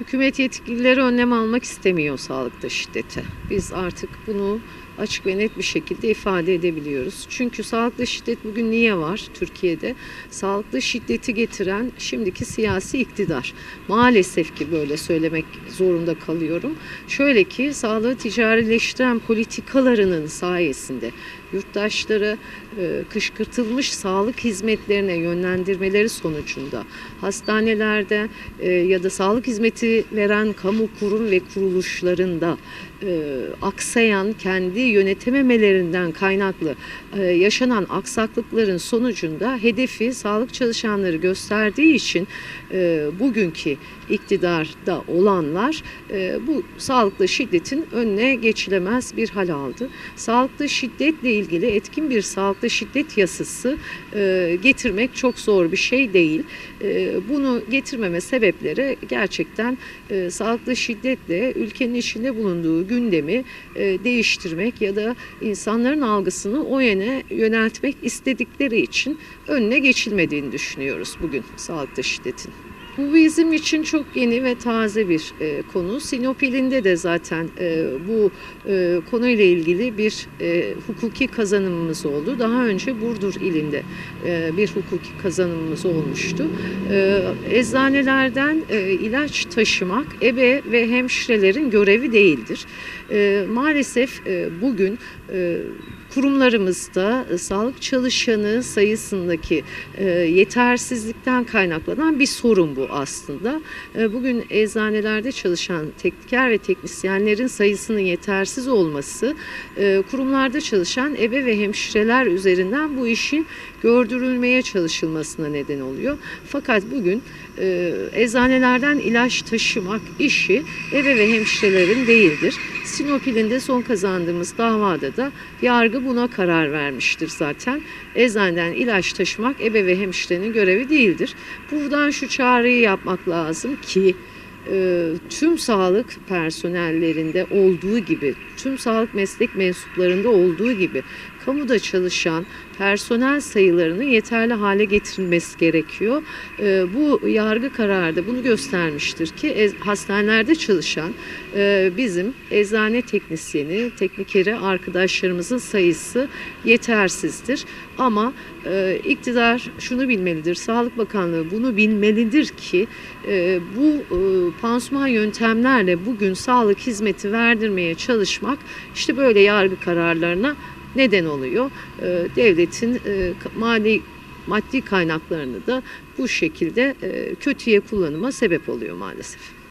Hükümet yetkilileri önlem almak istemiyor sağlıkta şiddete. Biz artık bunu açık ve net bir şekilde ifade edebiliyoruz. Çünkü sağlıkta şiddet bugün niye var Türkiye'de? Sağlıklı şiddeti getiren şimdiki siyasi iktidar. Maalesef ki böyle söylemek zorunda kalıyorum. Şöyle ki sağlığı ticarileştiren politikalarının sayesinde yurttaşları e, kışkırtılmış sağlık hizmetlerine yönlendirmeleri sonucunda hastanelerde e, ya da sağlık hizmeti veren kamu kurum ve kuruluşlarında e, aksayan kendi yönetememelerinden kaynaklı e, yaşanan aksaklıkların sonucunda hedefi sağlık çalışanları gösterdiği için e, bugünkü iktidarda olanlar e, bu sağlıklı şiddetin önüne geçilemez bir hal aldı. Sağlıklı şiddetle ilgili etkin bir sağlıklı şiddet yasası e, getirmek çok zor bir şey değil. E, bunu getirmeme sebepleri gerçekten e, sağlıklı şiddetle ülkenin içinde bulunduğu gündemi e, değiştirmek ya da insanların algısını o yöne yöneltmek istedikleri için önüne geçilmediğini düşünüyoruz bugün sağlıklı şiddetin. Bu bizim için çok yeni ve taze bir e, konu. Sinop ilinde de zaten e, bu e, konuyla ilgili bir e, hukuki kazanımımız oldu. Daha önce Burdur ilinde e, bir hukuki kazanımımız olmuştu. E, eczanelerden e, ilaç taşımak ebe ve hemşirelerin görevi değildir. E, maalesef e, bugün e, kurumlarımızda e, sağlık çalışanı sayısındaki e, yetersizlikten kaynaklanan bir sorun bu aslında. E, bugün eczanelerde çalışan tekniker ve teknisyenlerin sayısının yetersiz olması, e, kurumlarda çalışan ebe ve hemşireler üzerinden bu işin gördürülmeye çalışılmasına neden oluyor. Fakat bugün e, eczanelerden ilaç taşımak işi ebe ve hemşirelerin değildir. Sinop ilinde son kazandığımız davada da yargı buna karar vermiştir zaten. Eczaneden ilaç taşımak ebe ve hemşirenin görevi değildir. Buradan şu çağrıyı yapmak lazım ki tüm sağlık personellerinde olduğu gibi, tüm sağlık meslek mensuplarında olduğu gibi kamuda çalışan personel sayılarının yeterli hale getirilmesi gerekiyor. E, bu yargı kararı da bunu göstermiştir ki ez- hastanelerde çalışan e, bizim eczane teknisyeni, teknikeri arkadaşlarımızın sayısı yetersizdir. Ama e, iktidar şunu bilmelidir, Sağlık Bakanlığı bunu bilmelidir ki e, bu e, pansuman yöntemlerle bugün sağlık hizmeti verdirmeye çalışmak işte böyle yargı kararlarına neden oluyor. E, devletin e, mali maddi kaynaklarını da bu şekilde e, kötüye kullanıma sebep oluyor maalesef.